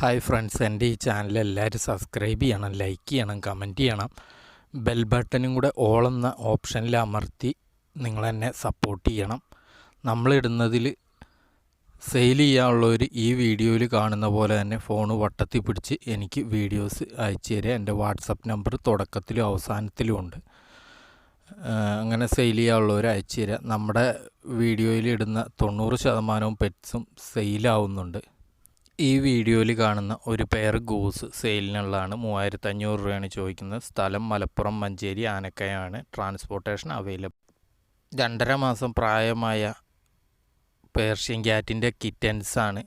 Hi friends എന്റെ ഈ channel എല്ലാവരും സബ്സ്ക്രൈബ് ചെയ്യണം ലൈക്ക് ചെയ്യണം കമന്റ് ചെയ്യണം. ബെൽ ബട്ടനും കൂടെ ഓൾ എന്ന ഓപ്ഷനിൽ അമർത്തി നിങ്ങൾ എന്നെ സപ്പോർട്ട് ചെയ്യണം. നമ്മളിടുന്നതിൽ സെയിൽ ചെയ്യാനുള്ളവർ ഈ വീഡിയോയിൽ കാണുന്ന പോലെ തന്നെ ഫോൺ വട്ടത്തിൽ പിടിച്ച് എനിക്ക് വീഡിയോസ് അയച്ചു തരിക. എന്റെ വാട്സപ്പ് നമ്പർ തുടക്കത്തിലും അവസാനത്തിലും ഉണ്ട്. അങ്ങനെ സെയിൽ ചെയ്യാനുള്ളവർ അയച്ചു തരിക. നമ്മുടെ വീഡിയോയിൽ ഇടുന്ന തൊണ്ണൂറ് ശതമാനവും പെറ്റ്സും സെയിലാവുന്നുണ്ട് ഈ വീഡിയോയിൽ കാണുന്ന ഒരു പെയർ ഗൂസ് സെയിലിനുള്ളതാണ് മൂവായിരത്തി അഞ്ഞൂറ് രൂപയാണ് ചോദിക്കുന്നത്. സ്ഥലം മലപ്പുറം മഞ്ചേരി ആനക്കയാണ്. ട്രാൻസ്പോർട്ടേഷൻ അവൈലബിൾ രണ്ടര മാസം പ്രായമായ പേർഷ്യൻ ക്യാറ്റിന്റെ കിറ്റൻസാണ്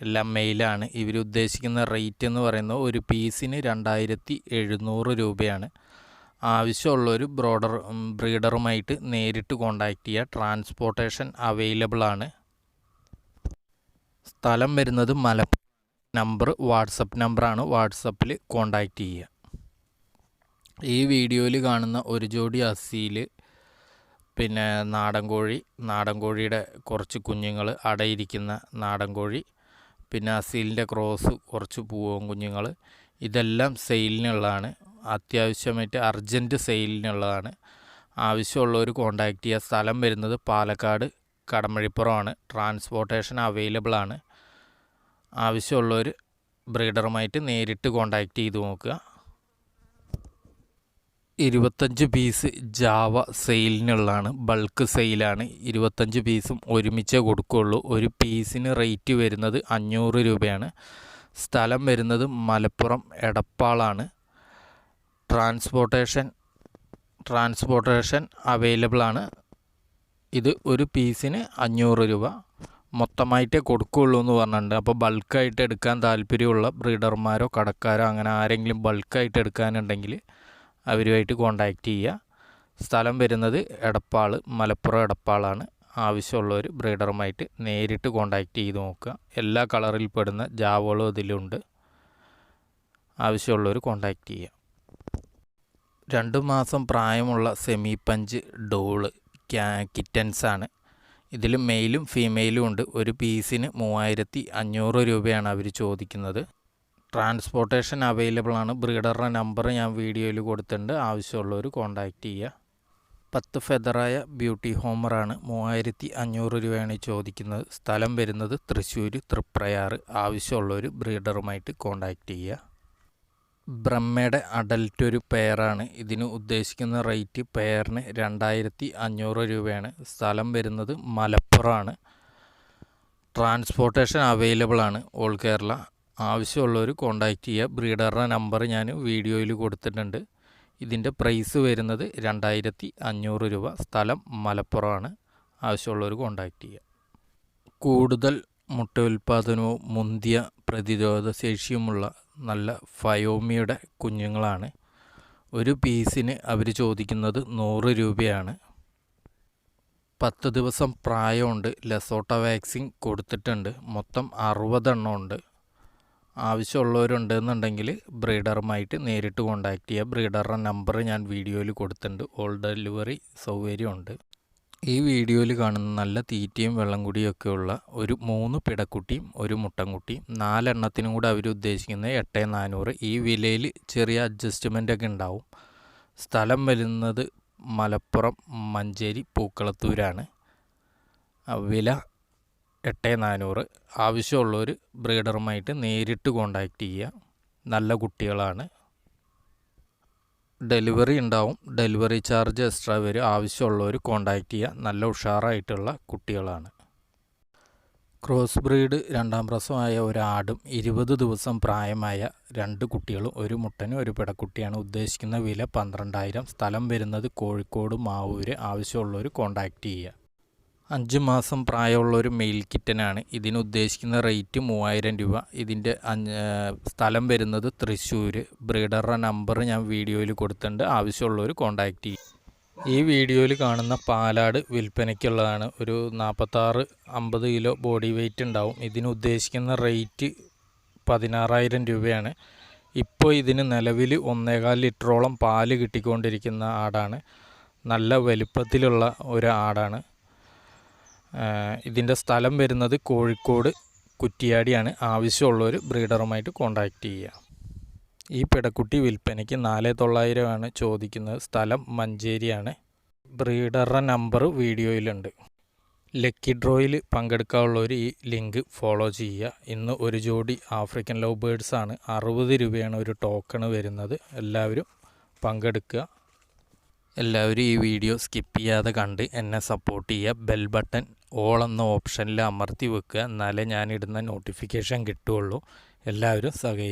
എല്ലാം മെയിലാണ് ഇവർ ഉദ്ദേശിക്കുന്ന റേറ്റ് എന്ന് പറയുന്നത് ഒരു പീസിന് രണ്ടായിരത്തി എഴുന്നൂറ് രൂപയാണ്. ആവശ്യമുള്ളൊരു ബ്രോഡർ ബ്രീഡറുമായിട്ട് നേരിട്ട് കോണ്ടാക്ട് ചെയ്യുക ട്രാൻസ്പോർട്ടേഷൻ അവൈലബിൾ ആണ്. സ്ഥലം വരുന്നത് മലപ്പുറം നമ്പർ വാട്സപ്പ് നമ്പറാണ് വാട്സപ്പിൽ കോണ്ടാക്റ്റ് ചെയ്യുക. ഈ വീഡിയോയിൽ കാണുന്ന ഒരു ജോഡി അസിയിൽ പിന്നെ നാടൻ കോഴി നാടൻ കോഴിയുടെ കുറച്ച് കുഞ്ഞുങ്ങൾ അടയിരിക്കുന്ന നാടൻ കോഴി പിന്നെ അസീലിന്റെ ക്രോസ് കുറച്ച് പൂവും കുഞ്ഞുങ്ങൾ. ഇതെല്ലാം സെയിലിനുള്ളതാണ്. അത്യാവശ്യമായിട്ട് അർജന്റ് സെയിലിനുള്ളതാണ്. ആവശ്യമുള്ളവർ കോണ്ടാക്ട് ചെയ്യുക. സ്ഥലം വരുന്നത് പാലക്കാട് കടമഴിപ്പുറമാണ്. ട്രാൻസ്പോർട്ടേഷൻ അവൈലബിൾ ആണ്. ആവശ്യമുള്ളവർ ബ്രീഡറുമായിട്ട് നേരിട്ട് കോണ്ടാക്ട് ചെയ്ത് നോക്കുക. ഇരുപത്തഞ്ച് പീസ് ജാവ സെയിലിനുള്ളതാണ് ബൾക്ക് സെയിലാണ് ഇരുപത്തഞ്ച് പീസും ഒരുമിച്ച് കൊടുക്കുകയുള്ളൂ. ഒരു പീസിന് റേറ്റ് വരുന്നത് അഞ്ഞൂറ് രൂപയാണ്. സ്ഥലം വരുന്നത് മലപ്പുറം എടപ്പാളാണ്. ട്രാൻസ്പോർട്ടേഷൻ ട്രാൻസ്പോർട്ടേഷൻ അവൈലബിൾ ആണ്. ഇത് ഒരു പീസിന് അഞ്ഞൂറ് രൂപ. മൊത്തമായിട്ടേ കൊടുക്കുകയുള്ളൂ എന്ന് പറഞ്ഞിട്ടുണ്ട്. അപ്പോൾ ബൾക്കായിട്ട് എടുക്കാൻ താല്പര്യമുള്ള ബ്രീഡർമാരോ കടക്കാരോ അങ്ങനെ ആരെങ്കിലും ബൾക്കായിട്ട് എടുക്കാനുണ്ടെങ്കിൽ അവരുമായിട്ട് കോണ്ടാക്റ്റ് ചെയ്യുക. സ്ഥലം വരുന്നത് എടപ്പാൾ മലപ്പുറം എടപ്പാളാണ്. ആവശ്യമുള്ളവർ ബ്രീഡറുമായിട്ട് നേരിട്ട് കോണ്ടാക്റ്റ് ചെയ്ത് നോക്കുക. എല്ലാ കളറിൽ പെടുന്ന ജാവകളും ഇതിലുണ്ട്. ആവശ്യമുള്ളവർ കോണ്ടാക്റ്റ് ചെയ്യുക. രണ്ട് മാസം പ്രായമുള്ള സെമി പഞ്ച് ഡോൾ ക്യാ കിറ്റൻസാണ്. ഇതിൽ മെയിലും ഫീമെയിലും ഉണ്ട്. ഒരു പീസിന് മൂവായിരത്തി അഞ്ഞൂറ് രൂപയാണ് അവർ ചോദിക്കുന്നത്. ട്രാൻസ്പോർട്ടേഷൻ അവൈലബിൾ ആണ്. ബ്രീഡറുടെ നമ്പർ ഞാൻ വീഡിയോയിൽ കൊടുത്തിട്ടുണ്ട്. ആവശ്യമുള്ളവർ കോൺടാക്റ്റ് ചെയ്യുക. പത്ത് ഫെദറായ ബ്യൂട്ടി ഹോമറാണ് മൂവായിരത്തി അഞ്ഞൂറ് രൂപയാണ് ചോദിക്കുന്നത്. സ്ഥലം വരുന്നത് തൃശ്ശൂർ തൃപ്രയാർ. ആവശ്യമുള്ളവർ ബ്രീഡറുമായിട്ട് കോൺടാക്റ്റ് ചെയ്യുക. ബ്രഹ്മയുടെ അഡൽറ്റ് ഒരു പെയറാണ്. ഇതിന് ഉദ്ദേശിക്കുന്ന റേറ്റ് പെയറിന് രണ്ടായിരത്തി അഞ്ഞൂറ് രൂപയാണ്. സ്ഥലം വരുന്നത് മലപ്പുറമാണ്. ട്രാൻസ്പോർട്ടേഷൻ അവൈലബിൾ ആണ് ഓൾ കേരള. ആവശ്യമുള്ളവർ കോണ്ടാക്റ്റ് ചെയ്യുക. ബ്രീഡറുടെ നമ്പർ ഞാൻ വീഡിയോയിൽ കൊടുത്തിട്ടുണ്ട്. ഇതിന്റെ പ്രൈസ് വരുന്നത് രണ്ടായിരത്തി അഞ്ഞൂറ് രൂപ. സ്ഥലം മലപ്പുറമാണ്. ആവശ്യമുള്ളവർ കോണ്ടാക്റ്റ് ചെയ്യുക. കൂടുതൽ മുട്ട ഉൽപ്പാദനവും മുന്തിയ പ്രതിരോധ ശേഷിയുമുള്ള നല്ല ഫയോമിയുടെ കുഞ്ഞുങ്ങളാണ്. ഒരു പീസിന് അവർ ചോദിക്കുന്നത് നൂറ് രൂപയാണ്. പത്ത് ദിവസം പ്രായമുണ്ട്. ലെസോട്ട വാക്സിൻ കൊടുത്തിട്ടുണ്ട്. മൊത്തം അറുപതെണ്ണം ഉണ്ട്. ആവശ്യമുള്ളവരുണ്ടെന്നുണ്ടെങ്കിൽ ബ്രീഡറുമായിട്ട് നേരിട്ട് കോണ്ടാക്ട് ചെയ്യുക ബ്രീഡറുടെ നമ്പർ ഞാൻ വീഡിയോയിൽ കൊടുത്തിട്ടുണ്ട്. ഓൾ ഡെലിവറി സൗകര്യമുണ്ട്. ഈ വീഡിയോയിൽ കാണുന്ന നല്ല തീറ്റയും വെള്ളം കുടിയൊക്കെ ഉള്ള ഒരു മൂന്ന് പിടക്കുട്ടിയും ഒരു മുട്ടൻകുട്ടിയും നാലെണ്ണത്തിനും കൂടെ അവർ ഉദ്ദേശിക്കുന്നത് എട്ട് നാനൂറ്. ഈ വിലയിൽ ചെറിയ അഡ്ജസ്റ്റ്മെന്റ് ഒക്കെ ഉണ്ടാവും. സ്ഥലം വരുന്നത് മലപ്പുറം മഞ്ചേരി പൂക്കളത്തൂരാണ്. വില എട്ട് നാനൂറ്. ആവശ്യമുള്ളവർ ബ്രീഡറുമായിട്ട് നേരിട്ട് കോണ്ടാക്റ്റ് ചെയ്യുക. നല്ല കുട്ടികളാണ്. ഡെലിവറി ഉണ്ടാവും. ഡെലിവറി ചാർജ് എക്സ്ട്രാ വരും. ആവശ്യമുള്ളവർ കോണ്ടാക്റ്റ് ചെയ്യുക. നല്ല ഉഷാറായിട്ടുള്ള കുട്ടികളാണ്. ക്രോസ് ബ്രീഡ് രണ്ടാം പ്രസവമായ ഒരാടും ഇരുപത് ദിവസം പ്രായമായ രണ്ട് കുട്ടികളും ഒരു മുട്ടനും ഒരു പിടക്കുട്ടിയാണ്. ഉദ്ദേശിക്കുന്ന വില പന്ത്രണ്ടായിരം. സ്ഥലം വരുന്നത് കോഴിക്കോട് മാവൂര്. ആവശ്യമുള്ളവർ കോണ്ടാക്റ്റ് ചെയ്യുക. അഞ്ച് മാസം പ്രായമുള്ള ഒരു മെയിൽ കിറ്റനാണ് ഇതിന് ഉദ്ദേശിക്കുന്ന റേറ്റ് മൂവായിരം രൂപ. ഇതിന്റെ സ്ഥലം വരുന്നത് തൃശ്ശൂർ ബ്രീഡറുടെ നമ്പർ ഞാൻ വീഡിയോയിൽ കൊടുത്തിട്ടുണ്ട്. ആവശ്യമുള്ളവർ കോൺടാക്റ്റ് ചെയ്യും. ഈ വീഡിയോയിൽ കാണുന്ന പാലാട് വിൽപ്പനയ്ക്കുള്ളതാണ്. ഒരു നാൽപ്പത്താറ് അമ്പത് കിലോ ബോഡി വെയ്റ്റ് ഉണ്ടാവും. ഇതിന് ഉദ്ദേശിക്കുന്ന റേറ്റ് പതിനാറായിരം രൂപയാണ്. ഇപ്പോൾ ഇതിന് നിലവിൽ ഒന്നേകാൽ ലിറ്ററോളം പാൽ കിട്ടിക്കൊണ്ടിരിക്കുന്ന ആടാണ്. നല്ല വലിപ്പത്തിലുള്ള ഒരു ആടാണ്. ഇതിന്റെ സ്ഥലം വരുന്നത് കോഴിക്കോട് കുറ്റിയാടിയാണ്. ആവശ്യമുള്ളവർ ബ്രീഡറുമായിട്ട് കോൺടാക്റ്റ് ചെയ്യുക. ഈ പിടക്കുട്ടി വിൽപ്പനയ്ക്ക് നാല് തൊള്ളായിരമാണ് ചോദിക്കുന്നത്. സ്ഥലം മഞ്ചേരിയാണ്. ബ്രീഡറുടെ നമ്പർ വീഡിയോയിലുണ്ട്. ലക്കി ഡ്രോയിൽ പങ്കെടുക്കാനുള്ളവർ ഈ ലിങ്ക് ഫോളോ ചെയ്യുക. ഇന്ന് ഒരു ജോഡി ആഫ്രിക്കൻ ലവ് ആണ്. അറുപത് രൂപയാണ് ഒരു ടോക്കൺ വരുന്നത്. എല്ലാവരും പങ്കെടുക്കുക. എല്ലാവരും ഈ വീഡിയോ സ്കിപ്പ് ചെയ്യാതെ കണ്ട് എന്നെ സപ്പോർട്ട് ചെയ്യുക. ബെൽ ബട്ടൺ ഓൾ എന്ന ഓപ്ഷനിൽ അമർത്തി വെക്കുക. എന്നാലേ ഞാനിടുന്ന നോട്ടിഫിക്കേഷൻ കിട്ടുകയുള്ളൂ. എല്ലാവരും സഹകരിക്കുക